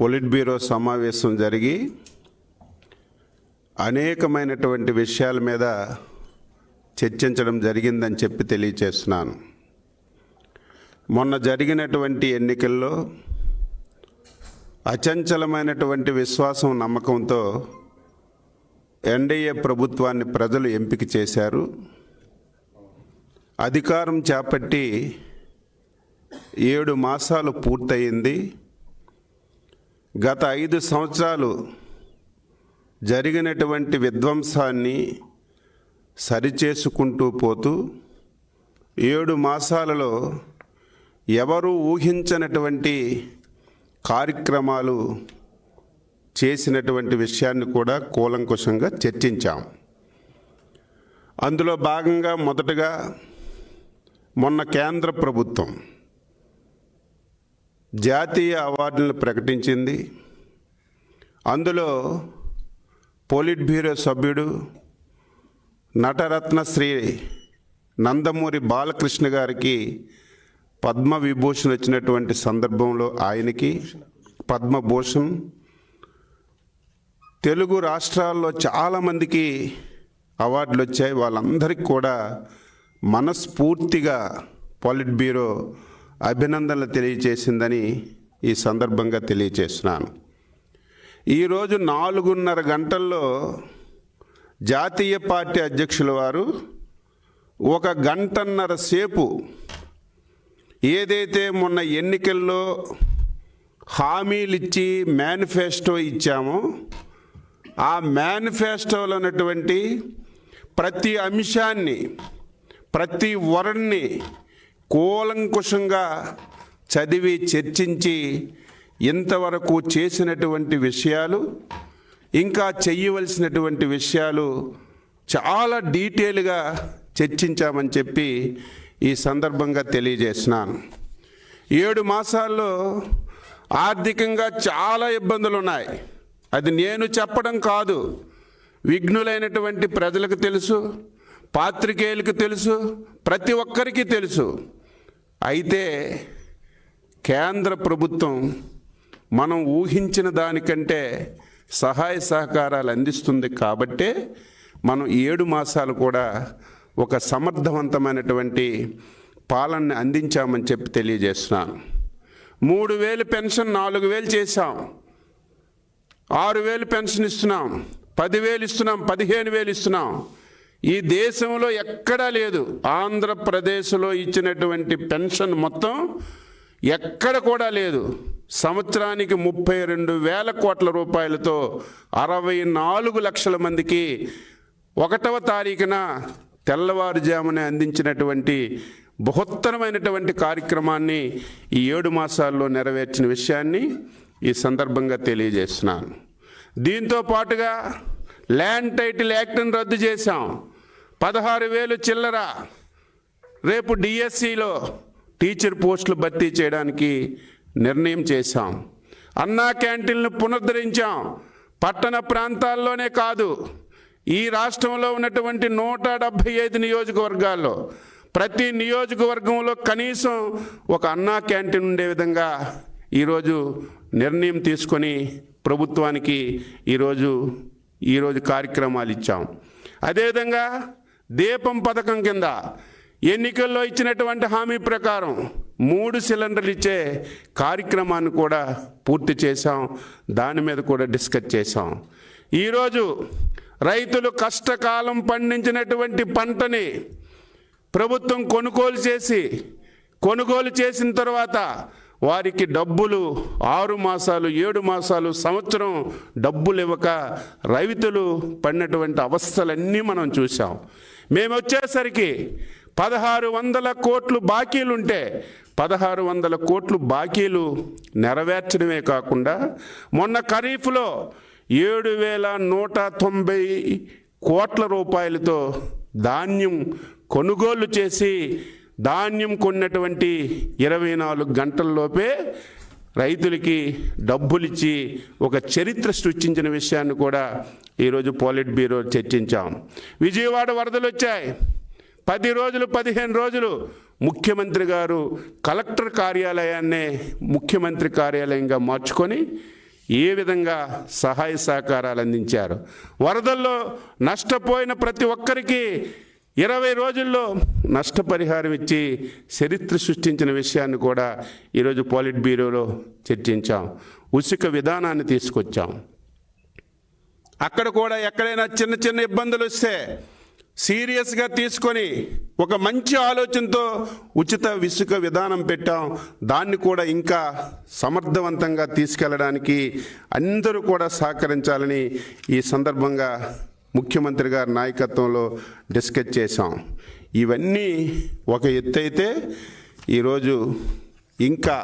Polit bureau సమావేశం జరిగి అనేకమైనటువంటి విషయాల మీద చర్చించడం జరిగిందని చెప్పి తెలియచేస్తున్నాను. మొన్న జరిగినటువంటి ఎన్నికల్లో అచంచలమైనటువంటి విశ్వాసం నమ్మకంతో ఎన్డీఏ ప్రభుత్వాన్ని ప్రజలు ఎంపిక చేశారు. అధికారం చేపట్టి ఏడు మాసాలు పూర్తయింది. గత ఐదు సంవత్సరాలు జరిగినటువంటి విధ్వంసాన్ని సరిచేసుకుంటూ పోతూ ఏడు మాసాలలో ఎవరు ఊహించనటువంటి కార్యక్రమాలు చేసినటువంటి విషయాన్ని కూడా కూలంకుషంగా చర్చించాం. అందులో భాగంగా మొదటగా మొన్న కేంద్ర ప్రభుత్వం జాతీయ అవార్డులను ప్రకటించింది. అందులో పోలిట్ బ్యూరో సభ్యుడు నటరత్న శ్రీ నందమూరి బాలకృష్ణ గారికి పద్మ విభూషణ్ వచ్చినటువంటి సందర్భంలో ఆయనకి పద్మభూషణ్ తెలుగు రాష్ట్రాల్లో చాలామందికి అవార్డులు వచ్చాయి. వాళ్ళందరికీ కూడా మనస్ఫూర్తిగా పాలిట్ బ్యూరో అభినందనలు తెలియచేసిందని ఈ సందర్భంగా తెలియచేస్తున్నాను. ఈరోజు నాలుగున్నర గంటల్లో జాతీయ పార్టీ అధ్యక్షుల వారు ఒక గంటన్నర సేపు ఏదైతే మొన్న ఎన్నికల్లో హామీలు ఇచ్చి మేనిఫెస్టో ఇచ్చామో ఆ మేనిఫెస్టోలో ఉన్నటువంటి ప్రతి అంశాన్ని ప్రతి వరణ్ణి కూలంకుషంగా చదివి చర్చించి ఇంతవరకు చేసినటువంటి విషయాలు ఇంకా చెయ్యవలసినటువంటి విషయాలు చాలా డీటెయిల్గా చర్చించామని చెప్పి ఈ సందర్భంగా తెలియజేస్తున్నాను. ఏడు మాసాల్లో ఆర్థికంగా చాలా ఇబ్బందులు ఉన్నాయి అది నేను చెప్పడం కాదు. విఘ్నులైనటువంటి ప్రజలకు తెలుసు పాత్రికేయులకు తెలుసు ప్రతి ఒక్కరికి తెలుసు. అయితే కేంద్ర ప్రభుత్వం మనం ఊహించిన దానికంటే సహాయ సహకారాలు అందిస్తుంది కాబట్టే మనం ఏడు మాసాలు కూడా ఒక సమర్థవంతమైనటువంటి పాలనని అందించామని చెప్పి తెలియజేస్తున్నాను. మూడు వేలు పెన్షన్ నాలుగు వేలు చేశాం. ఆరు వేలు పెన్షన్ ఇస్తున్నాం. పదివేలు ఇస్తున్నాం. పదిహేను వేలు ఇస్తున్నాం. ఈ దేశంలో ఎక్కడా లేదు. ఆంధ్రప్రదేశ్లో ఇచ్చినటువంటి పెన్షన్ మొత్తం ఎక్కడ కూడా లేదు. సంవత్సరానికి ముప్పై రెండు వేల కోట్ల రూపాయలతో అరవై నాలుగు లక్షల మందికి ఒకటవ తారీఖున తెల్లవారుజామునే అందించినటువంటి బృహత్తరమైనటువంటి కార్యక్రమాన్ని ఈ ఏడు మాసాల్లో నెరవేర్చిన విషయాన్ని ఈ సందర్భంగా తెలియజేస్తున్నాను. దీంతో పాటుగా ల్యాండ్ టైటిల్ యాక్ట్ని రద్దు చేశాం. పదహారు వేలు చిల్లర. రేపు డిఎస్సిలో టీచర్ పోస్టులు భర్తీ చేయడానికి నిర్ణయం చేశాం. అన్నా క్యాంటీన్లు పునరుద్ధరించాం. పట్టణ ప్రాంతాల్లోనే కాదు ఈ రాష్ట్రంలో ఉన్నటువంటి నూట డెబ్భై ఐదు నియోజకవర్గాల్లో ప్రతి నియోజకవర్గంలో కనీసం ఒక అన్నా క్యాంటీన్ ఉండే విధంగా ఈరోజు నిర్ణయం తీసుకొని ప్రభుత్వానికి ఈరోజు ఈరోజు కార్యక్రమాలు ఇచ్చాం. అదేవిధంగా దీపం పథకం కింద ఎన్నికల్లో ఇచ్చినటువంటి హామీ ప్రకారం మూడు సిలిండర్లు ఇచ్చే కార్యక్రమాన్ని కూడా పూర్తి చేశాం. దాని మీద కూడా డిస్కస్ చేశాం. ఈరోజు రైతులు కష్టకాలం పండించినటువంటి పంటని ప్రభుత్వం కొనుగోలు చేసి కొనుగోలు చేసిన తర్వాత వారికి డబ్బులు ఆరు మాసాలు ఏడు మాసాలు సంవత్సరం డబ్బులు ఇవ్వక రైతులు పడినటువంటి అవస్థలన్నీ మనం చూసాం మేము వచ్చేసరికి పదహారు వందల కోట్లు బాకీలుంటే పదహారు వందల కోట్లు బాకీలు నెరవేర్చడమే కాకుండా మొన్న ఖరీఫ్లో ఏడు వేల నూట తొంభై కోట్ల రూపాయలతో ధాన్యం కొనుగోలు చేసి ధాన్యం కొన్నటువంటి ఇరవై నాలుగు గంటల్లోపే రైతులకి డబ్బులిచ్చి ఒక చరిత్ర సృష్టించిన విషయాన్ని కూడా ఈరోజు పోలిట్ బ్యూరో చర్చించాం. విజయవాడ వరదలు వచ్చాయి. పది రోజులు పదిహేను రోజులు ముఖ్యమంత్రి గారు కలెక్టర్ కార్యాలయాన్నే ముఖ్యమంత్రి కార్యాలయంగా మార్చుకొని ఏ విధంగా సహాయ సహకారాలు అందించారు. వరదల్లో నష్టపోయిన ప్రతి ఒక్కరికి ఇరవై రోజుల్లో నష్టపరిహారం ఇచ్చి చరిత్ర సృష్టించిన విషయాన్ని కూడా ఈరోజు పాలిట్ బ్యూరోలో చర్చించాం. ఉసుక విధానాన్ని తీసుకొచ్చాం. అక్కడ కూడా ఎక్కడైనా చిన్న చిన్న ఇబ్బందులు వస్తే సీరియస్గా తీసుకొని ఒక మంచి ఆలోచనతో ఉచిత విసుక విధానం పెట్టాం. దాన్ని కూడా ఇంకా సమర్థవంతంగా తీసుకెళ్ళడానికి అందరూ కూడా సహకరించాలని ఈ సందర్భంగా ముఖ్యమంత్రి గారి నాయకత్వంలో డిస్కస్ చేశాం. ఇవన్నీ ఒక ఎత్తు అయితే ఈరోజు ఇంకా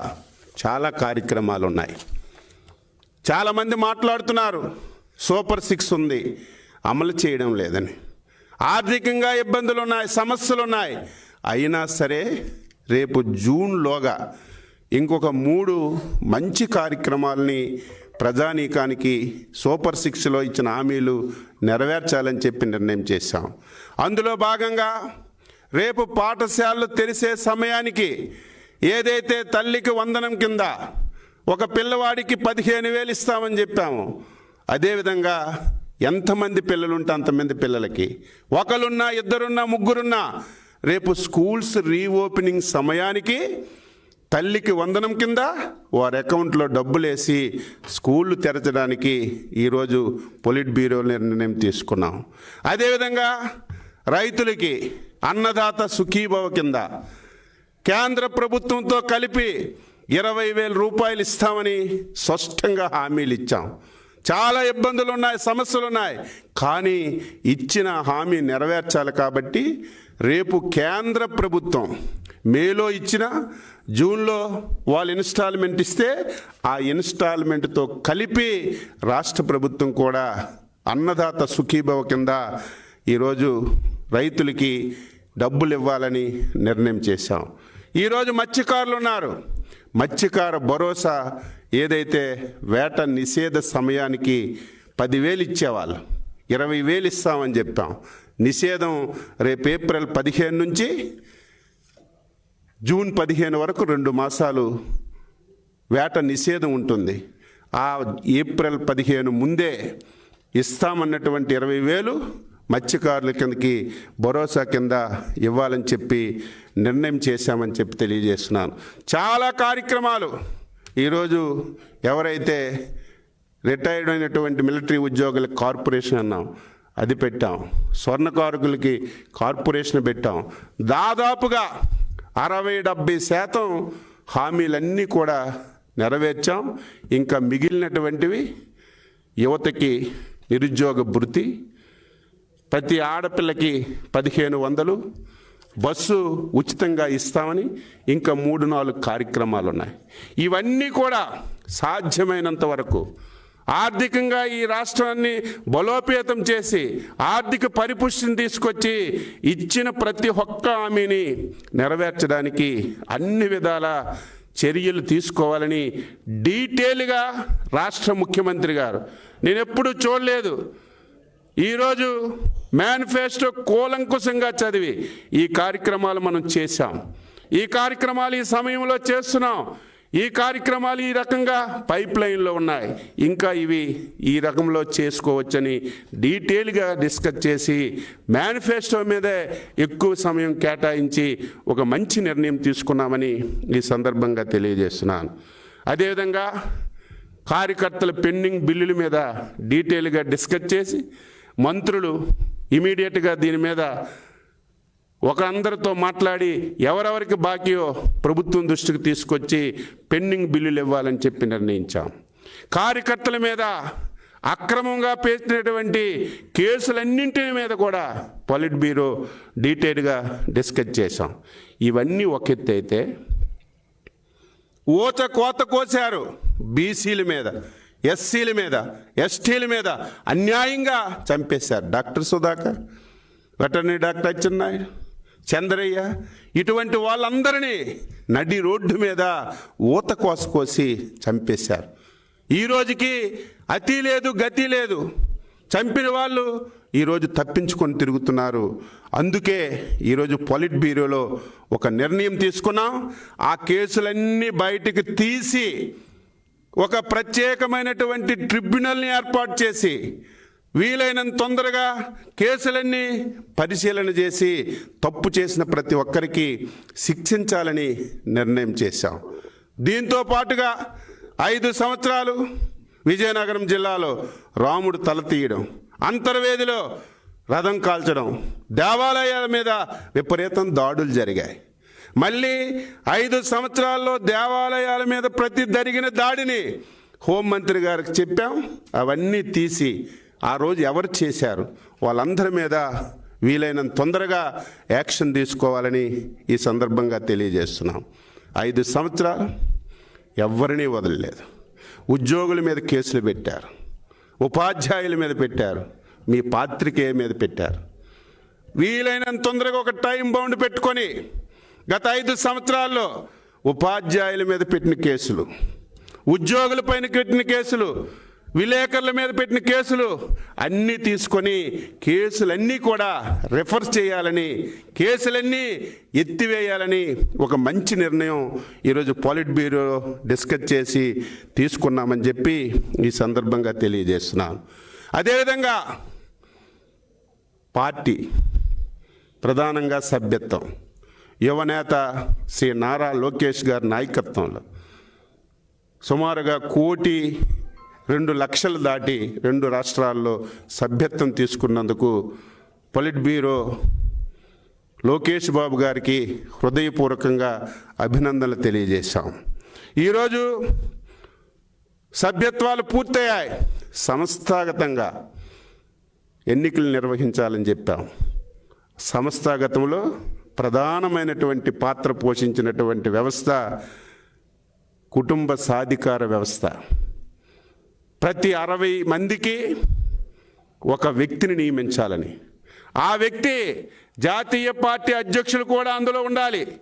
చాలా కార్యక్రమాలు ఉన్నాయి చాలామంది మాట్లాడుతున్నారు సూపర్ సిక్స్ ఉంది అమలు చేయడం లేదని. ఆర్థికంగా ఇబ్బందులు ఉన్నాయి సమస్యలు ఉన్నాయి అయినా సరే రేపు జూన్లోగా ఇంకొక మూడు మంచి కార్యక్రమాలని ప్రజానీకానికి సూపర్ సిక్స్లో ఇచ్చిన హామీలు నెరవేర్చాలని చెప్పి నిర్ణయం చేశాం. అందులో భాగంగా రేపు పాఠశాలలు తెరిసే సమయానికి ఏదైతే తల్లికి వందనం కింద ఒక పిల్లవాడికి పదిహేను వేలు ఇస్తామని చెప్పాము అదేవిధంగా ఎంతమంది పిల్లలు ఉంటే అంతమంది పిల్లలకి. ఒకరున్నా ఇద్దరున్నా ముగ్గురున్నా రేపు స్కూల్స్ రీఓపెనింగ్ సమయానికి తల్లికి వందనం కింద వారి అకౌంట్లో డబ్బులు వేసి స్కూళ్ళు తెరచడానికి ఈరోజు పొలిట్ బ్యూరో నిర్ణయం తీసుకున్నాం. అదేవిధంగా రైతులకి అన్నదాత సుఖీభవ కింద కేంద్ర ప్రభుత్వంతో కలిపి ఇరవై వేల రూపాయలు ఇస్తామని స్పష్టంగా హామీలు ఇచ్చాం. చాలా ఇబ్బందులు ఉన్నాయి సమస్యలు ఉన్నాయి కానీ ఇచ్చిన హామీ నెరవేర్చాలి కాబట్టి రేపు కేంద్ర ప్రభుత్వం మేలో ఇచ్చిన జూన్లో వాళ్ళు ఇన్స్టాల్మెంట్ ఇస్తే ఆ ఇన్స్టాల్మెంట్తో కలిపి రాష్ట్ర ప్రభుత్వం కూడా అన్నదాత సుఖీభవ కింద ఈరోజు రైతులకి డబ్బులు ఇవ్వాలని నిర్ణయం చేశాం. ఈరోజు మత్స్యకారులు ఉన్నారు. మత్స్యకార భరోసా ఏదైతే వేట నిషేధ సమయానికి పదివేలు ఇచ్చేవాళ్ళు. ఇరవై వేలు ఇస్తామని చెప్పాం నిషేధం రేపు ఏప్రిల్ పదిహేను నుంచి జూన్ పదిహేను వరకు రెండు మాసాలు వేట నిషేధం ఉంటుంది. ఆ ఏప్రిల్ పదిహేను ముందే ఇస్తామన్నటువంటి ఇరవై వేలు మత్స్యకారుల కిందకి భరోసా కింద ఇవ్వాలని చెప్పి నిర్ణయం చేశామని చెప్పి తెలియజేస్తున్నాను. చాలా కార్యక్రమాలు. ఈరోజు ఎవరైతే రిటైర్డ్ అయినటువంటి మిలిటరీ ఉద్యోగుల కార్పొరేషన్ అన్నాం అది పెట్టాం. స్వర్ణకారుకులకి కార్పొరేషన్ పెట్టాం. దాదాపుగా అరవై డెబ్బై శాతం హామీలన్నీ కూడా నెరవేర్చాం. ఇంకా మిగిలినటువంటివి యువతకి నిరుద్యోగ భృతి ప్రతి ఆడపిల్లకి పదిహేను వందలు బస్సు ఉచితంగా ఇస్తామని ఇంకా మూడు నాలుగు కార్యక్రమాలు ఉన్నాయి ఇవన్నీ కూడా సాధ్యమైనంత వరకు ఆర్థికంగా ఈ రాష్ట్రాన్ని బలోపేతం చేసి ఆర్థిక పరిపుష్టిని తీసుకొచ్చి ఇచ్చిన ప్రతి ఒక్క హామీని నెరవేర్చడానికి అన్ని విధాల చర్యలు తీసుకోవాలని డీటెయిల్గా రాష్ట్ర ముఖ్యమంత్రి గారు. నేను ఎప్పుడూ చూడలేదు. ఈరోజు మేనిఫెస్టో కూలంకుశంగా చదివి ఈ కార్యక్రమాలు మనం చేశాం. ఈ కార్యక్రమాలు ఈ సమయంలో చేస్తున్నాం. ఈ కార్యక్రమాలు ఈ రకంగా పైప్ లైన్లో ఉన్నాయి. ఇంకా ఇవి ఈ రకంలో చేసుకోవచ్చని డీటెయిల్గా డిస్కస్ చేసి మేనిఫెస్టో మీదే ఎక్కువ సమయం కేటాయించి ఒక మంచి నిర్ణయం తీసుకున్నామని ఈ సందర్భంగా తెలియజేస్తున్నాను. అదేవిధంగా కార్యకర్తల పెండింగ్ బిల్లుల మీద డీటెయిల్గా డిస్కస్ చేసి మంత్రులు ఇమీడియట్గా దీని మీద ఒకరందరితో మాట్లాడి ఎవరెవరికి బాకీయో ప్రభుత్వం దృష్టికి తీసుకొచ్చి పెండింగ్ బిల్లులు ఇవ్వాలని చెప్పి నిర్ణయించాం. కార్యకర్తల మీద అక్రమంగా పేర్చినటువంటి కేసులన్నింటి మీద కూడా పాలిట్ బ్యూరో డీటెయిల్గా డిస్కస్ చేశాం. ఇవన్నీ ఒక ఎత్తు అయితే ఊచ కోత కోసారు బీసీల మీద ఎస్సీల మీద ఎస్టీల మీద అన్యాయంగా చంపేశారు. Doctor Sudhakar veterinary doctor Atchannaidu. Chandrayya ఇటువంటి వాళ్ళందరినీ నడి రోడ్డు మీద ఊత కోస కోసి చంపేశారు. ఈ రోజుకి అతి లేదు గతి లేదు. చంపిన వాళ్ళు ఈరోజు తప్పించుకొని తిరుగుతున్నారు. అందుకే ఈరోజు పొలిట్ బ్యూరోలో ఒక నిర్ణయం తీసుకున్నాం. ఆ కేసులన్నీ బయటికి తీసి ఒక ప్రత్యేకమైనటువంటి ట్రిబ్యునల్ని ఏర్పాటు చేసి వీలైనంత తొందరగా కేసులన్నీ పరిశీలన చేసి తప్పు చేసిన ప్రతి ఒక్కరికి శిక్షించాలని నిర్ణయం చేశాం. దీంతో పాటుగా ఐదు సంవత్సరాలు విజయనగరం జిల్లాలో రాముడు తల తీయడం అంతర్వేదిలో రథం కాల్చడం దేవాలయాల మీద విపరీతం దాడులు జరిగాయి. మళ్ళీ ఐదు సంవత్సరాల్లో దేవాలయాల మీద ప్రతి జరిగిన దాడిని హోంమంత్రి గారికి చెప్పాం. అవన్నీ తీసి ఆ రోజు ఎవరు చేశారు? వాళ్ళందరి మీద వీలైనంత తొందరగా యాక్షన్ తీసుకోవాలని ఈ సందర్భంగా తెలియజేస్తున్నాం. ఐదు సంవత్సరాలు ఎవరినీ వదలలేదు. ఉద్యోగుల మీద కేసులు పెట్టారు. ఉపాధ్యాయుల మీద పెట్టారు. మీ పాత్రికేయ మీద పెట్టారు. వీలైనంత తొందరగా ఒక టైం బౌండ్ పెట్టుకొని గత ఐదు సంవత్సరాల్లో ఉపాధ్యాయుల మీద పెట్టిన కేసులు ఉద్యోగులపైన పెట్టిన కేసులు విలేకరుల మీద పెట్టిన కేసులు అన్నీ తీసుకొని కేసులన్నీ కూడా రిఫర్ చేయాలని కేసులన్నీ ఎత్తివేయాలని ఒక మంచి నిర్ణయం ఈరోజు పాలిట్ బ్యూరో డిస్కస్ చేసి తీసుకున్నామని చెప్పి ఈ సందర్భంగా తెలియజేస్తున్నాను. అదేవిధంగా పార్టీ ప్రధానంగా సభ్యత్వం. యువనేత శ్రీ నారా లోకేష్ గారి నాయకత్వంలో సుమారుగా కోటి రెండు లక్షలు దాటి రెండు రాష్ట్రాల్లో సభ్యత్వం తీసుకున్నందుకు పొలిట్ బ్యూరో లోకేష్ బాబు గారికి హృదయపూర్వకంగా అభినందనలు తెలియజేశాం. ఈరోజు సభ్యత్వాలు పూర్తయ్యాయి. సంస్థాగతంగా ఎన్నికలు నిర్వహించాలని చెప్పాం. సంస్థాగతంలో ప్రధానమైనటువంటి పాత్ర పోషించినటువంటి వ్యవస్థ కుటుంబ సాధికార వ్యవస్థ. ప్రతి అరవై మందికి ఒక వ్యక్తిని నియమించాలని. ఆ వ్యక్తి జాతీయ పార్టీ అధ్యక్షులు కూడా అందులో ఉండాలి.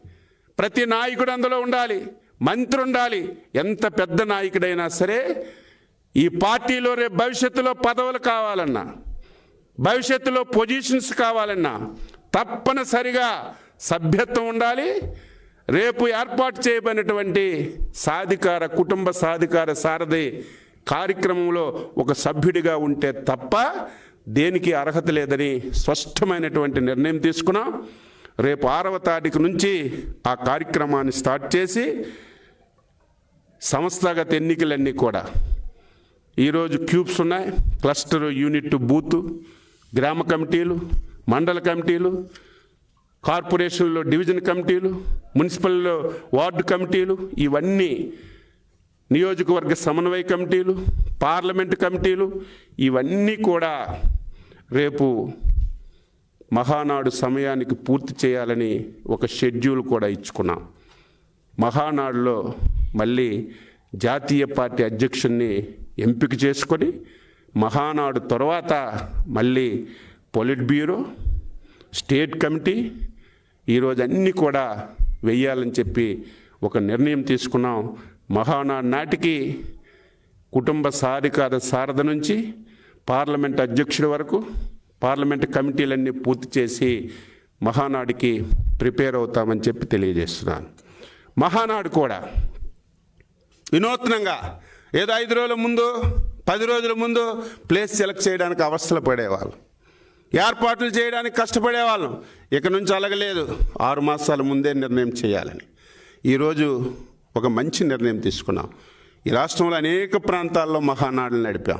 ప్రతి నాయకుడు అందులో ఉండాలి. మంత్రి ఉండాలి. ఎంత పెద్ద నాయకుడైనా సరే ఈ పార్టీలో రేపు భవిష్యత్తులో పదవులు కావాలన్నా భవిష్యత్తులో పొజిషన్స్ కావాలన్నా తప్పనిసరిగా సభ్యత్వం ఉండాలి. రేపు ఏర్పాటు చేయబడినటువంటి సాధికార కుటుంబ సాధికార సారథి కార్యక్రమంలో ఒక సభ్యుడిగా ఉంటే తప్ప దేనికి అర్హత లేదని స్పష్టమైనటువంటి నిర్ణయం తీసుకున్నాం. రేపు ఆరవ తారీఖు నుంచి ఆ కార్యక్రమాన్ని స్టార్ట్ చేసి సంస్థాగత ఎన్నికలన్నీ కూడా. ఈరోజు క్యూబ్స్ ఉన్నాయి. క్లస్టర్ యూనిట్ బూత్ గ్రామ కమిటీలు మండల కమిటీలు కార్పొరేషన్లో డివిజన్ కమిటీలు మున్సిపల్లో వార్డు కమిటీలు ఇవన్నీ నియోజకవర్గ సమన్వయ కమిటీలు పార్లమెంట్ కమిటీలు ఇవన్నీ కూడా రేపు మహానాడు సమయానికి పూర్తి చేయాలని ఒక షెడ్యూల్ కూడా ఇచ్చుకున్నాం. మహానాడులో మళ్ళీ జాతీయ పార్టీ అధ్యక్షుణ్ణి ఎంపిక చేసుకొని మహానాడు తర్వాత మళ్ళీ పొలిట్ బ్యూరో స్టేట్ కమిటీ ఈరోజు అన్నీ కూడా వెయ్యాలని చెప్పి ఒక నిర్ణయం తీసుకున్నాం. మహానా నాటికి కుటుంబ సాధికార సారథ నుంచి పార్లమెంట్ అధ్యక్షుడి వరకు పార్లమెంట్ కమిటీలన్నీ పూర్తి చేసి మహానాడికి ప్రిపేర్ అవుతామని చెప్పి తెలియజేస్తున్నాను. మహానాడు కూడా వినూత్నంగా ఏదో ఐదు రోజుల ముందు పది రోజుల ముందు ప్లేస్ సెలెక్ట్ చేయడానికి అవస్థలు పడేవాళ్ళు. ఏర్పాట్లు చేయడానికి కష్టపడేవాళ్ళం. ఇక నుంచి అలగలేదు. ఆరు మాసాల ముందే నిర్ణయం చేయాలని. ఈరోజు ఒక మంచి నిర్ణయం తీసుకున్నాం. ఈ రాష్ట్రంలో అనేక ప్రాంతాల్లో మహానాడులు నడిపాం.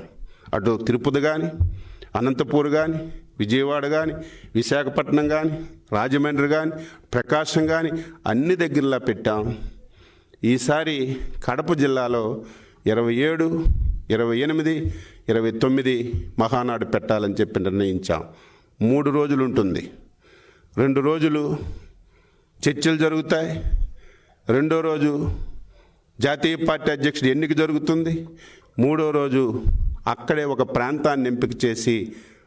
అటు తిరుపతి కానీ అనంతపూర్ కానీ విజయవాడ కానీ విశాఖపట్నం కానీ రాజమండ్రి కానీ ప్రకాశం కానీ అన్ని దగ్గరలా పెట్టాం. ఈసారి కడప జిల్లాలో ఇరవై ఏడు ఇరవై ఎనిమిది ఇరవై తొమ్మిది మహానాడు పెట్టాలని చెప్పి నిర్ణయించాం. మూడు రోజులు ఉంటుంది. రెండు రోజులు చర్చలు జరుగుతాయి. రెండో రోజు జాతీయ పార్టీ అధ్యక్షుడు ఎన్నిక జరుగుతుంది. మూడో రోజు అక్కడే ఒక ప్రాంతాన్ని ఎంపిక చేసి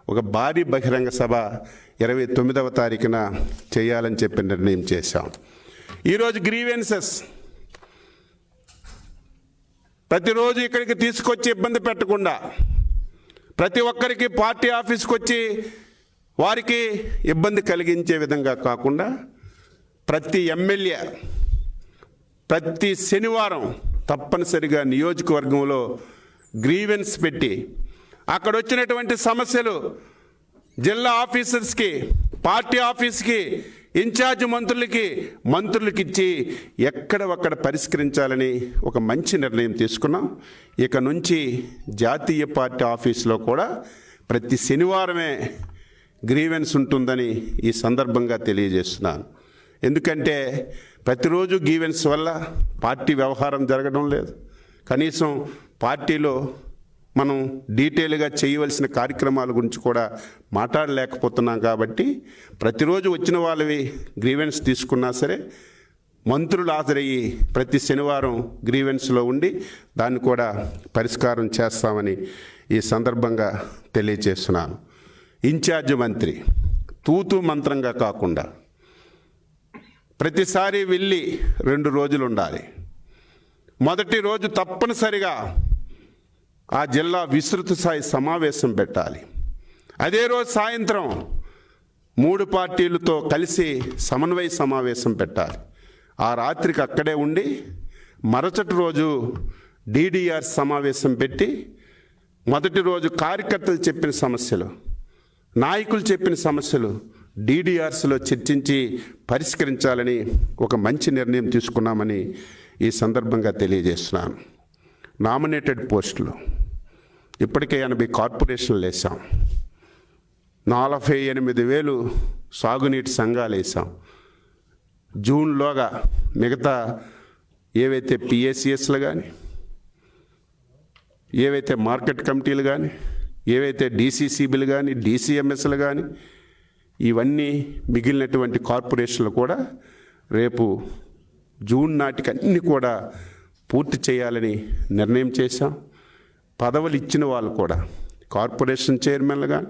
ఒక భారీ బహిరంగ సభ ఇరవై తొమ్మిదవ తారీఖున చేయాలని చెప్పి నిర్ణయం చేశాం. ఈరోజు గ్రీవెన్సెస్ ప్రతిరోజు ఇక్కడికి తీసుకొచ్చి ఇబ్బంది పెట్టకుండా ప్రతి ఒక్కరికి పార్టీ ఆఫీస్కి వచ్చి వారికి ఇబ్బంది కలిగించే విధంగా కాకుండా ప్రతి ఎమ్మెల్యే ప్రతి శనివారం తప్పనిసరిగా నియోజకవర్గంలో గ్రీవెన్స్ పెట్టి అక్కడ వచ్చినటువంటి సమస్యలు జిల్లా ఆఫీసర్స్కి పార్టీ ఆఫీస్కి ఇన్ఛార్జ్ మంత్రులకి మంత్రులకి ఇచ్చి ఎక్కడ ఒక్కడ పరిష్కరించాలని ఒక మంచి నిర్ణయం తీసుకున్నాం. ఇక నుంచి జాతీయ పార్టీ ఆఫీసులో కూడా ప్రతి శనివారమే గ్రీవెన్స్ ఉంటుందని ఈ సందర్భంగా తెలియజేస్తున్నాను. ఎందుకంటే ప్రతిరోజు గ్రీవెన్స్ వల్ల పార్టీ వ్యవహారం జరగడం లేదు. కనీసం పార్టీలో మనం డీటెయిల్గా చేయవలసిన కార్యక్రమాల గురించి కూడా మాట్లాడలేకపోతున్నాం కాబట్టి ప్రతిరోజు వచ్చిన వాళ్ళవి గ్రీవెన్స్ తీసుకున్నా సరే మంత్రులు హాజరయ్యి ప్రతి శనివారం గ్రీవెన్స్లో ఉండి దాన్ని కూడా పరిష్కారం చేస్తామని ఈ సందర్భంగా తెలియజేస్తున్నాను. ఇన్ఛార్జ్ మంత్రి తూతు మంత్రంగా కాకుండా ప్రతిసారి వెళ్ళి రెండు రోజులు ఉండాలి. మొదటి రోజు తప్పనిసరిగా ఆ జిల్లా విస్తృత స్థాయి సమావేశం పెట్టాలి. అదే రోజు సాయంత్రం మూడు పార్టీలతో కలిసి సమన్వయ సమావేశం పెట్టాలి. ఆ రాత్రికి అక్కడే ఉండి మరుసటి రోజు డీడీఆర్ సమావేశం పెట్టి మొదటి రోజు కార్యకర్తలు చెప్పిన సమస్యలు నాయకులు చెప్పిన సమస్యలు డీడీఆర్స్లో చర్చించి పరిష్కరించాలని ఒక మంచి నిర్ణయం తీసుకున్నామని ఈ సందర్భంగా తెలియజేస్తున్నాను. నామినేటెడ్ పోస్టులు. ఇప్పటికే ఎనభై కార్పొరేషన్లు వేసాం నలభై ఎనిమిది వేలు సాగునీటి సంఘాలు వేసాం జూన్లోగా మిగతా ఏవైతే పిఎస్సిఎస్లు కానీ ఏవైతే మార్కెట్ కమిటీలు కానీ ఏవైతే డీసీసీబీలు కానీ డీసీఎంఎస్లు కానీ ఇవన్నీ మిగిలినటువంటి కార్పొరేషన్లు కూడా రేపు జూన్ నాటికి అన్ని కూడా పూర్తి చేయాలని నిర్ణయం చేశాం. పదవులు ఇచ్చిన వాళ్ళు కూడా కార్పొరేషన్ చైర్మన్లు కానీ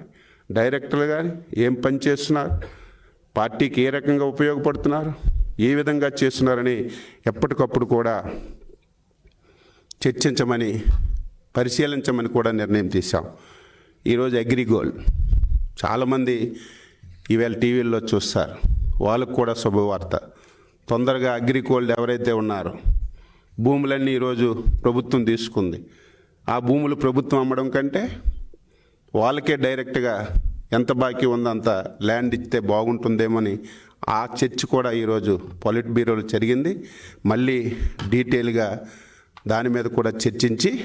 డైరెక్టర్లు కానీ ఏం పని చేస్తున్నారు? పార్టీకి ఏ రకంగా ఉపయోగపడుతున్నారు? ఏ విధంగా చేస్తున్నారని ఎప్పటికప్పుడు కూడా చర్చించమని పరిశీలించమని కూడా నిర్ణయం తీసాం ఈరోజు అగ్రిగోల్డ్ చాలామంది ఈవేళ టీవీల్లో చూస్తారు. వాళ్ళకు కూడా శుభవార్త. తొందరగా అగ్రికోల్డ్ ఎవరైతే ఉన్నారో భూములన్నీ ఈరోజు ప్రభుత్వం తీసుకుంది. ఆ భూములు ప్రభుత్వం అమ్మడం కంటే వాళ్ళకే డైరెక్ట్గా ఎంత బాకీ ఉందో అంత ల్యాండ్ ఇస్తే బాగుంటుందేమని ఆ చర్చ కూడా ఈరోజు పొలిట్ బ్యూరోలో జరిగింది. మళ్ళీ డీటెయిల్గా దాని మీద కూడా చర్చించి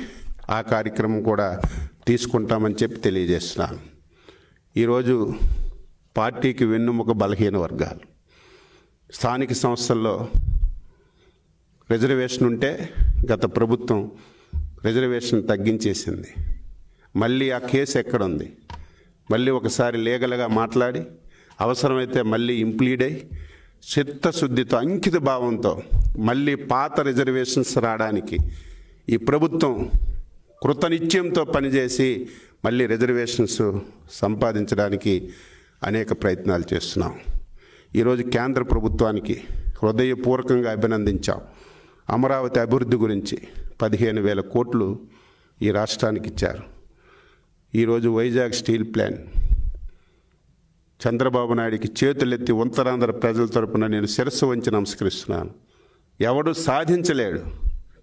ఆ కార్యక్రమం కూడా తీసుకుంటామని చెప్పి తెలియజేస్తున్నాను. ఈరోజు పార్టీకి వెన్నుముక బలహీన వర్గాలు. స్థానిక సంస్థల్లో రిజర్వేషన్ ఉంటే గత ప్రభుత్వం రిజర్వేషన్ తగ్గించేసింది. మళ్ళీ ఆ కేసు ఎక్కడుంది? మళ్ళీ ఒకసారి లీగల్గా మాట్లాడి అవసరమైతే మళ్ళీ ఇంప్లీడ్ అయి చిత్తశుద్ధితో అంకిత భావంతో మళ్ళీ పాత రిజర్వేషన్స్ రావడానికి ఈ ప్రభుత్వం కృతనిత్యంతో పనిచేసి మళ్ళీ రిజర్వేషన్స్ సంపాదించడానికి అనేక ప్రయత్నాలు చేస్తున్నాం. ఈరోజు కేంద్ర ప్రభుత్వానికి హృదయపూర్వకంగా అభినందించాం. అమరావతి అభివృద్ధి గురించి పదిహేను వేల కోట్లు ఈ రాష్ట్రానికి ఇచ్చారు. ఈరోజు వైజాగ్ స్టీల్ ప్లాంట్. చంద్రబాబు నాయుడికి చేతులెత్తి ఉత్తరాంధ్ర ప్రజల తరపున నేను శిరస్సు వంచి నమస్కరిస్తున్నాను. ఎవడు సాధించలేడు.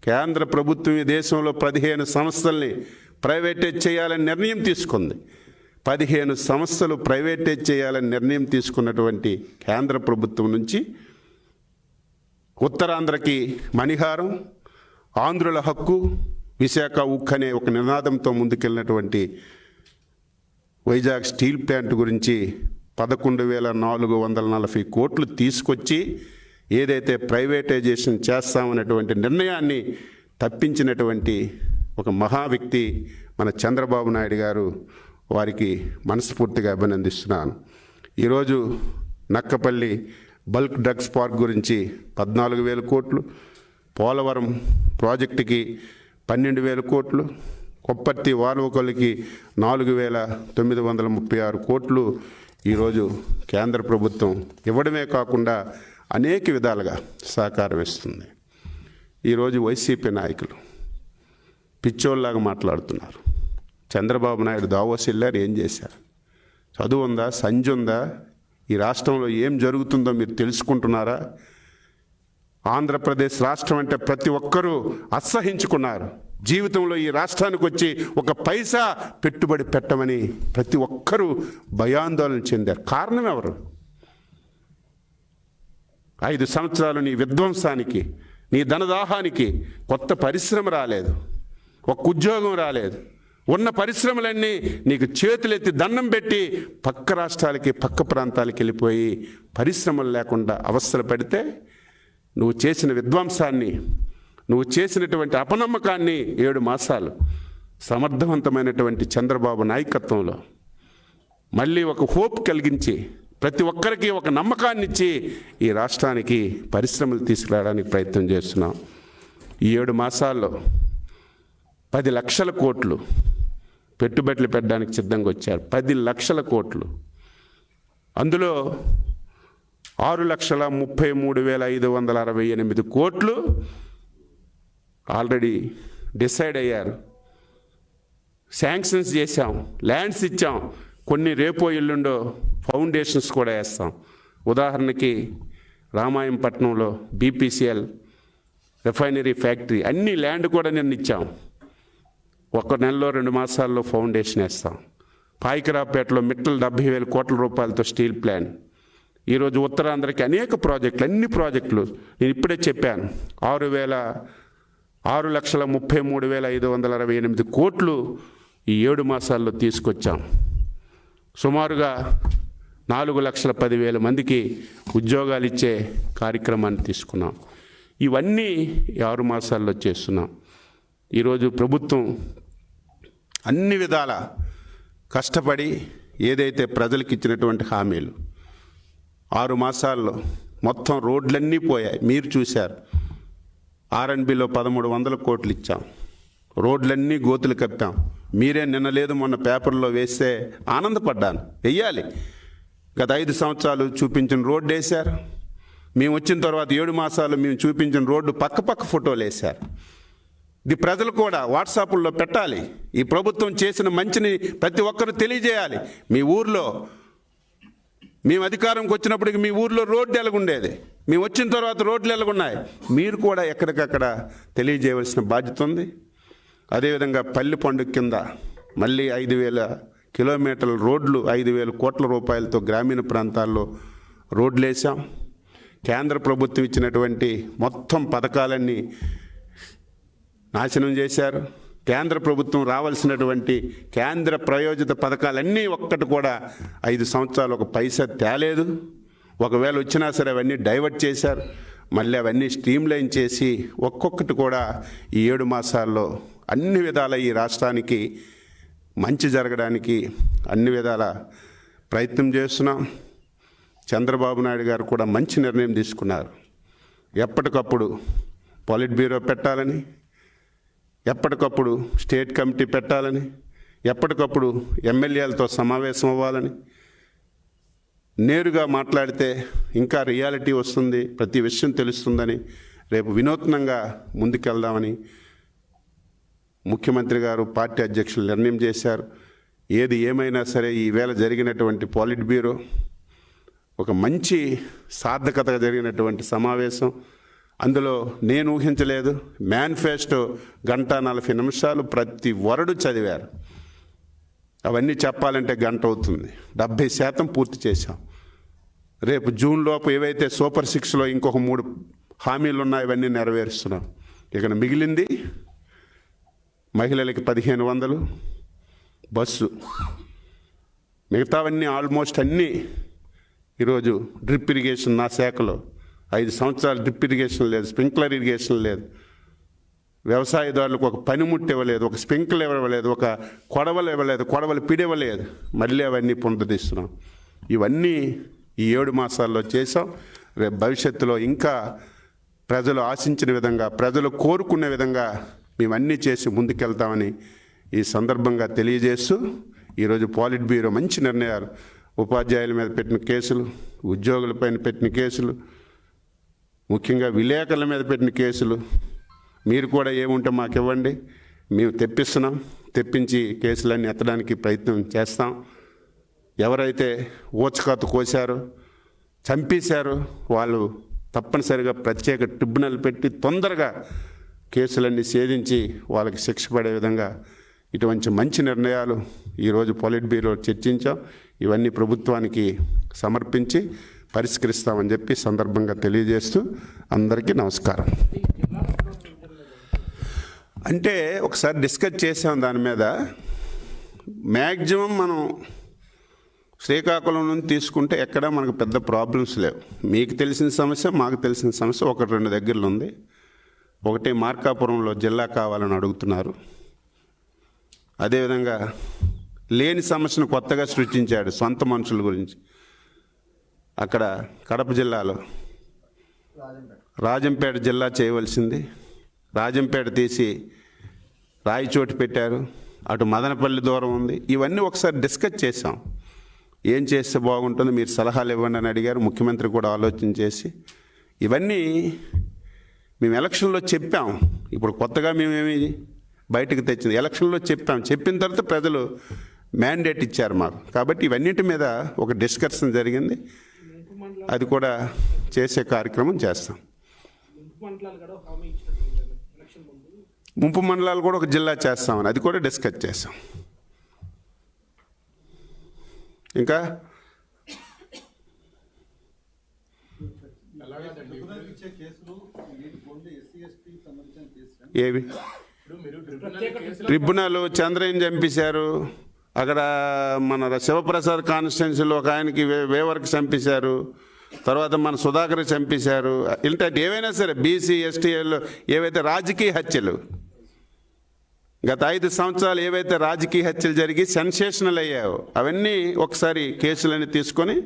కేంద్ర ప్రభుత్వం ఈ దేశంలో పదిహేను సంస్థల్ని ప్రైవేటైజ్ చేయాలని నిర్ణయం తీసుకుంది. పదిహేను సంస్థలు ప్రైవేటైజ్ చేయాలని నిర్ణయం తీసుకున్నటువంటి కేంద్ర ప్రభుత్వం నుంచి ఉత్తరాంధ్రకి మణిహారం ఆంధ్రుల హక్కు విశాఖ ఉక్ అనే ఒక నినాదంతో ముందుకెళ్ళినటువంటి వైజాగ్ స్టీల్ ప్లాంట్ గురించి పదకొండు వేల నాలుగు వందల నలభై కోట్లు తీసుకొచ్చి ఏదైతే ప్రైవేటైజేషన్ చేస్తామన్నటువంటి నిర్ణయాన్ని తప్పించినటువంటి ఒక మహా వ్యక్తి మన చంద్రబాబు నాయుడు గారు వారికి మనస్ఫూర్తిగా అభినందిస్తున్నాను. ఈరోజు నక్కపల్లి బల్క్ డ్రగ్స్ పార్క్ గురించి పద్నాలుగు వేల కోట్లు పోలవరం ప్రాజెక్టుకి పన్నెండు వేల కోట్లు కొప్పర్తి వాల్వకొల్లికి నాలుగు వేల తొమ్మిది వందల ముప్పై ఆరు కోట్లు ఈరోజు కేంద్ర ప్రభుత్వం ఇవ్వడమే కాకుండా అనేక విధాలుగా సహకారం ఇస్తుంది. ఈరోజు వైసీపీ నాయకులు పిచ్చోళ్ళలాగా మాట్లాడుతున్నారు. చంద్రబాబు నాయుడు దావోసిల్లారు ఏం చేశారు? చదువు ఉందా సంజ ఉందా ఈ రాష్ట్రంలో ఏం జరుగుతుందో మీరు తెలుసుకుంటున్నారా? ఆంధ్రప్రదేశ్ రాష్ట్రం అంటే ప్రతి ఒక్కరూ అసహించుకున్నారు. జీవితంలో ఈ రాష్ట్రానికి వచ్చి ఒక పైసా పెట్టుబడి పెట్టమని ప్రతి ఒక్కరూ భయాందోళన చెందారు. కారణం ఎవరు? ఐదు సంవత్సరాలు నీ విధ్వంసానికి నీ ధనదాహానికి కొత్త పరిశ్రమ రాలేదు. ఒక ఉద్యోగం రాలేదు. ఉన్న పరిశ్రమలన్నీ నీకు చేతులెత్తి దండం పెట్టి పక్క రాష్ట్రాలకి పక్క ప్రాంతాలకి వెళ్ళిపోయి పరిశ్రమలు లేకుండా అవస్థలు పడితే నువ్వు చేసిన విధ్వంసాన్ని నువ్వు చేసినటువంటి అపనమ్మకాన్ని ఏడు మాసాలు సమర్థవంతమైనటువంటి చంద్రబాబు నాయకత్వంలో మళ్ళీ ఒక హోప్ కలిగించి ప్రతి ఒక్కరికి ఒక నమ్మకాన్ని ఇచ్చి ఈ రాష్ట్రానికి పరిశ్రమలు తీసుకురావడానికి ప్రయత్నం చేస్తున్నాం. ఈ ఏడు మాసాల్లో పది లక్షల కోట్లు పెట్టుబడులు పెట్టడానికి సిద్ధంగా వచ్చారు. పది లక్షల కోట్లు. అందులో ఆరు లక్షల ముప్పై మూడు వేల ఐదు వందల అరవై ఎనిమిది కోట్లు ఆల్రెడీ డిసైడ్ అయ్యారు. శాంక్షన్స్ చేశాం ల్యాండ్స్ ఇచ్చాం. కొన్ని రేపో ఎల్లుండో ఫౌండేషన్స్ కూడా వేస్తాం. ఉదాహరణకి రామాయంపట్నంలో బీపీసీఎల్ రిఫైనరీ ఫ్యాక్టరీ అన్ని ల్యాండ్ కూడా నిన్న ఇచ్చాం. ఒక నెలలో రెండు మాసాల్లో ఫౌండేషన్ వేస్తాం. పాయికరాపేటలో మిట్టలు డెబ్బై వేల కోట్ల రూపాయలతో స్టీల్ ప్లాంట్. ఈరోజు ఉత్తరాంధ్రకి అనేక ప్రాజెక్టులు అన్ని ప్రాజెక్టులు నేను ఇప్పుడే చెప్పాను. ఆరు వేల ఆరు లక్షల ముప్పై మూడు వేల ఐదు వందల అరవై ఎనిమిది కోట్లు ఈ ఏడు మాసాల్లో తీసుకొచ్చాం. సుమారుగా నాలుగు లక్షల పదివేల మందికి ఉద్యోగాలు ఇచ్చే కార్యక్రమాన్ని తీసుకున్నాం. ఇవన్నీ ఆరు మాసాల్లో చేస్తున్నాం. ఈరోజు ప్రభుత్వం అన్ని విధాల కష్టపడి ఏదైతే ప్రజలకు ఇచ్చినటువంటి హామీలు ఆరు మాసాల్లో మొత్తం రోడ్లన్నీ పోయాయి. మీరు చూశారు. ఆర్ఎన్బిలో పదమూడు వందల కోట్లు ఇచ్చాం. రోడ్లన్నీ గోతులు కప్పాం మీరే నిన్న లేదు మొన్న పేపర్లో వేస్తే ఆనందపడ్డాను. వెయ్యాలి. గత ఐదు సంవత్సరాలు చూపించిన రోడ్డు వేశారు. మేము వచ్చిన తర్వాత ఏడు మాసాలు మేము చూపించిన రోడ్డు పక్క పక్క ఫోటోలు వేశారు. ఇది ప్రజలు కూడా వాట్సాప్లో పెట్టాలి. ఈ ప్రభుత్వం చేసిన మంచిని ప్రతి ఒక్కరు తెలియజేయాలి. మీ ఊర్లో మేము అధికారంకి వచ్చినప్పటికి మీ ఊర్లో రోడ్డు ఎలాగుండేది? మేము వచ్చిన తర్వాత రోడ్లు ఎలాగున్నాయి? మీరు కూడా ఎక్కడికక్కడ తెలియజేయవలసిన బాధ్యత ఉంది. అదేవిధంగా పల్లి పండుగ కింద మళ్ళీ ఐదు వేల కిలోమీటర్ల రోడ్లు ఐదు వేల కోట్ల రూపాయలతో గ్రామీణ ప్రాంతాల్లో రోడ్లు వేసాం కేంద్ర ప్రభుత్వం ఇచ్చినటువంటి మొత్తం పథకాలన్నీ నాశనం చేశారు. కేంద్ర ప్రభుత్వం రావాల్సినటువంటి కేంద్ర ప్రయోజిత పథకాలన్నీ ఒక్కటి కూడా ఐదు సంవత్సరాలు ఒక పైసా తేలేదు. ఒకవేళ వచ్చినా సరే అవన్నీ డైవర్ట్ చేశారు. మళ్ళీ అవన్నీ స్ట్రీమ్లైన్ చేసి ఒక్కొక్కటి కూడా ఈ ఏడు మాసాల్లో అన్ని విధాల ఈ రాష్ట్రానికి మంచి జరగడానికి అన్ని విధాల ప్రయత్నం చేస్తున్నాం. చంద్రబాబు నాయుడు గారు కూడా మంచి నిర్ణయం తీసుకున్నారు. ఎప్పటికప్పుడు పాలిట్ బ్యూరో పెట్టాలని ఎప్పటికప్పుడు స్టేట్ కమిటీ పెట్టాలని ఎప్పటికప్పుడు ఎమ్మెల్యేలతో సమావేశం అవ్వాలని నేరుగా మాట్లాడితే ఇంకా రియాలిటీ వస్తుంది ప్రతి విషయం తెలుస్తుందని రేపు వినూత్నంగా ముందుకెళ్దామని ముఖ్యమంత్రి గారు పార్టీ అధ్యక్షులు నిర్ణయం చేశారు. ఏది ఏమైనా సరే ఈవేళ జరిగినటువంటి పాలిట్ బ్యూరో ఒక మంచి సార్థకతగా జరిగినటువంటి సమావేశం. అందులో నేను ఊహించలేదు. మేనిఫెస్టో గంట నలభై నిమిషాలు ప్రతి వరడు చదివారు. అవన్నీ చెప్పాలంటే గంట అవుతుంది. డెబ్భై శాతం పూర్తి చేశాం. రేపు జూన్ లోపు ఏవైతే సూపర్ సిక్స్లో ఇంకొక మూడు హామీలు ఉన్నాయో ఇవన్నీ నెరవేరుస్తున్నాం. ఇక మిగిలింది మహిళలకి పదిహేను వందలు బస్సు. మిగతావన్నీ ఆల్మోస్ట్ అన్నీ ఈరోజు డ్రిప్ ఇరిగేషన్ నా శాఖలో. ఐదు సంవత్సరాలు డ్రిప్ ఇరిగేషన్ లేదు స్ప్రింక్లర్ ఇరిగేషన్ లేదు. వ్యవసాయదారులకు ఒక పనిముట్టు ఇవ్వలేదు ఒక స్ప్రింక్లర్ ఇవ్వలేదు ఒక కొడవలు ఇవ్వలేదు కొడవలు పిడివ్వలేదు మళ్ళీ అవన్నీ పునరుద్ధరిస్తున్నాం. ఇవన్నీ ఈ ఏడు మాసాల్లో చేసాం రేపు భవిష్యత్తులో ఇంకా ప్రజలు ఆశించిన విధంగా ప్రజలు కోరుకునే విధంగా మేమన్నీ చేసి ముందుకెళ్తామని ఈ సందర్భంగా తెలియజేస్తూ ఈరోజు పాలిట్ బ్యూరో మంచి నిర్ణయాలు. ఉపాధ్యాయుల మీద పెట్టిన కేసులు ఉద్యోగులపైన పెట్టిన కేసులు ముఖ్యంగా విలేకరుల మీద పెట్టిన కేసులు. మీరు కూడా ఏముంటే మాకు ఇవ్వండి మేము తెప్పిస్తున్నాం. తెప్పించి కేసులన్నీ ఎత్తడానికి ప్రయత్నం చేస్తాం. ఎవరైతే ఊచకాత కోశారో చంపేశారో వాళ్ళు తప్పనిసరిగా ప్రత్యేక ట్రిబ్యునల్ పెట్టి తొందరగా కేసులన్నీ ఛేదించి వాళ్ళకి శిక్ష పడే విధంగా ఇటువంటి మంచి నిర్ణయాలు ఈరోజు పొలిట్ బ్యూరో చర్చించాం. ఇవన్నీ ప్రభుత్వానికి సమర్పించి పరిష్కరిస్తామని చెప్పి సందర్భంగా తెలియజేస్తూ అందరికీ నమస్కారం. అంటే ఒకసారి డిస్కస్ చేసాం దాని మీద. మ్యాక్సిమం మనం శ్రీకాకుళం నుంచి తీసుకుంటే ఎక్కడ మనకు పెద్ద ప్రాబ్లమ్స్ లేవు. మీకు తెలిసిన సమస్య మాకు తెలిసిన సమస్య ఒకటి రెండు దగ్గరలో ఉంది. ఒకటి మార్కాపురంలో జిల్లా కావాలని అడుగుతున్నారు. అదేవిధంగా లేని సమస్యను కొత్తగా సృష్టించాడు సొంత మనుషుల గురించి. అక్కడ కడప జిల్లాలో రాజంపేట జిల్లా చేయవలసింది. రాజంపేట తీసి రాయిచోటు పెట్టారు. అటు మదనపల్లి దూరం ఉంది. ఇవన్నీ ఒకసారి డిస్కస్ చేసాం ఏం చేస్తే బాగుంటుంది? మీరు సలహాలు ఇవ్వండి అని అడిగారు. ముఖ్యమంత్రి కూడా ఆలోచన చేసి ఇవన్నీ మేము ఎలక్షన్లో చెప్పాం. ఇప్పుడు కొత్తగా మేమేమి బయటకు తెచ్చింది? ఎలక్షన్లో చెప్పాం. చెప్పిన తర్వాత ప్రజలు మ్యాండేట్ ఇచ్చారు మాకు. కాబట్టి ఇవన్నిటి మీద ఒక డిస్కషన్ జరిగింది. అది కూడా చేసే కార్యక్రమం చేస్తాం. ముంపు మండలాలు కూడా ఒక జిల్లా చేస్తామని అది కూడా డిస్కస్ చేస్తాం. ఇంకా? ఏవి? ట్రిబ్యునల్ చంద్రయ్యని చంపేశారు. అక్కడ మన శివప్రసాద్ కాన్స్టిట్యున్సీలో ఒక ఆయనకి వే- వేవర్కి చంపేశారు. తర్వాత మన సుధాకర్ చంపేశారు. ఇంత ఏవైనా సరే బీసీ ఎస్టీఎల్ ఏవైతే రాజకీయ హత్యలు గత ఐదు సంవత్సరాలు ఏవైతే రాజకీయ హత్యలు జరిగి సెన్సేషనల్ అయ్యాయో అవన్నీ ఒకసారి కేసులన్నీ తీసుకొని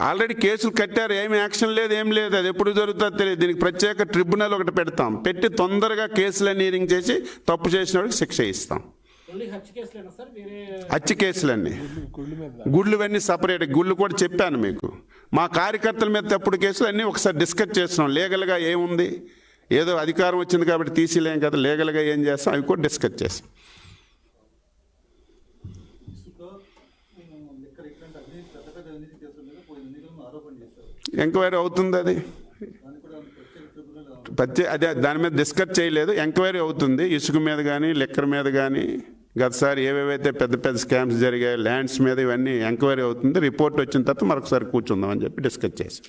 ఆల్రెడీ కేసులు కట్టారు. ఏమి యాక్షన్ లేదు ఏం లేదు. అది ఎప్పుడు జరుగుతుందో తెలియదు. దీనికి ప్రత్యేక ట్రిబ్యునల్ ఒకటి పెడతాం. పెట్టి తొందరగా కేసులన్నీ హీరింగ్ చేసి తప్పు చేసిన వాడికి శిక్ష ఇస్తాం. హత్య కేసులేనా సార్? వేరే హత్య కేసులన్నీ. గుళ్ళు ఇవన్నీ సపరేట్. గుళ్ళు కూడా చెప్పాను మీకు. మా కార్యకర్తల మీద తప్పుడు కేసులు అన్నీ ఒకసారి డిస్కస్ చేస్తున్నాం లీగల్గా ఏముంది? ఏదో అధికారం వచ్చింది కాబట్టి తీసిలేం కదా. లీగల్గా ఏం చేస్తాం? అవి కూడా డిస్కస్ చేస్తాం. ఎంక్వైరీ అవుతుంది అది. ప్రత్యేక అదే దాని మీద డిస్కస్ చేయలేదు. ఎంక్వైరీ అవుతుంది. ఇసుక మీద కానీ లెక్కర్ మీద కానీ గతసారి ఏవేవైతే పెద్ద పెద్ద స్కామ్స్ జరిగాయి ల్యాండ్స్ మీద ఇవన్నీ ఎంక్వైరీ అవుతుంది. రిపోర్ట్ వచ్చిన తర్వాత మరొకసారి కూర్చుందాం అని చెప్పి డిస్కస్ చేసి